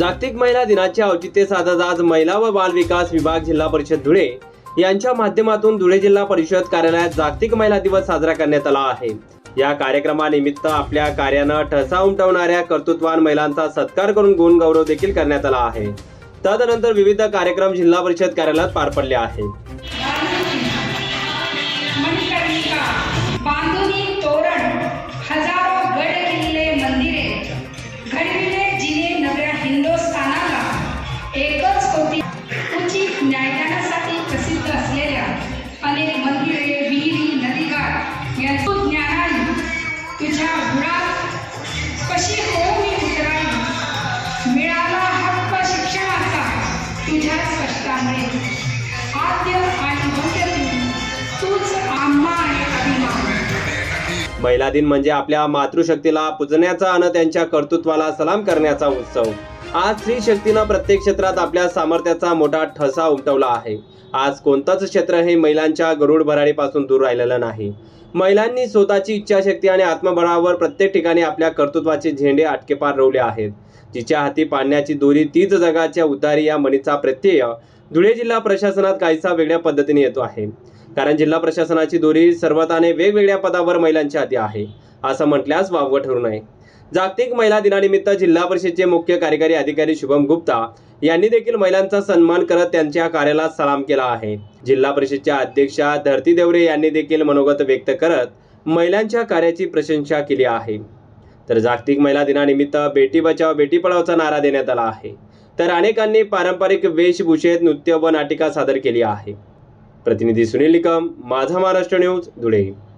जागतिक महिला दिनाचे औचित्य साधत आज महिला व बाल विकास विभाग जिल्हा परिषद धुळे यांच्या माध्यमातून धुळे जिल्हा परिषद कार्यालयात जागतिक महिला दिवस साजरा करण्यात आला आहे. या कार्यक्रमानिमित्त आपल्या कार्यानं ठसा उमटवणाऱ्या कर्तृत्वान महिलांचा सत्कार करून गुण गौरव देखील करण्यात आला आहे. तदनंतर विविध कार्यक्रम जिल्हा परिषद कार्यालयात पार पडले आहे हिंदुस्थानाला एकच कोटी उचित न्यायदानासाठी प्रसिद्ध असलेल्या अनेक मंदिरे विहिरी नदीघाट यांचं ज्ञानाई तुझ्या गुणात कशी होऊ मी उतराई मिळाला हक्क शिक्षणाचा तुझ्या स्पष्टामुळे महिला दिन म्हणजे आपल्या मातृशक्तीला पूजण्याचा आणि त्यांच्या कर्तृत्वाला सलाम करण्याचा उत्सव. आज स्त्री शक्तीनं प्रत्येक क्षेत्रात आपल्या सामर्थ्याचा मोठा ठसा उमटवला आहे. आज कोणतंच क्षेत्र हे महिलांच्या गरुड भराडीपासून दूर राहिलेलं नाही. महिलांनी स्वतःची इच्छाशक्ती आणि आत्मबळावर प्रत्येक ठिकाणी आपल्या कर्तृत्वाचे झेंडे आटकेपार रोवले आहेत. जिच्या हाती पाण्याची दोरी तीच जगाच्या उद्धारी या म्हणीचा प्रत्यय धुळे जिल्हा प्रशासनात काहीसा वेगळ्या पद्धतीने येतो आहे. कारण जिल्हा प्रशासनाची दोरी सर्वताने वेगवेगळ्या पदावर महिलांच्या हाती आहे. असं म्हटल्यास वावगं ठरू नये. जागतिक महिला दिनानिमित्त जिल्हा परिषदेचे मुख्य कार्यकारी अधिकारी शुभम गुप्ता यांनी देखील महिलांचा सन्मान करत त्यांच्या कार्याला सलाम केला आहे. जिल्हा परिषदच्या अध्यक्षा धरती देवरे यांनी देखील मनोगत व्यक्त करत महिलांच्या कार्याची प्रशंसा केली आहे. तर जागतिक महिला दिनानिमित्त बेटी बचाव बेटी पढावचा नारा देण्यात आला आहे. तर अनेकांनी पारंपरिक वेशभूषेत नृत्य व नाटिका सादर केली आहे. प्रतिनिधी सुनील निकम माझा महाराष्ट्र न्यूज धुळे.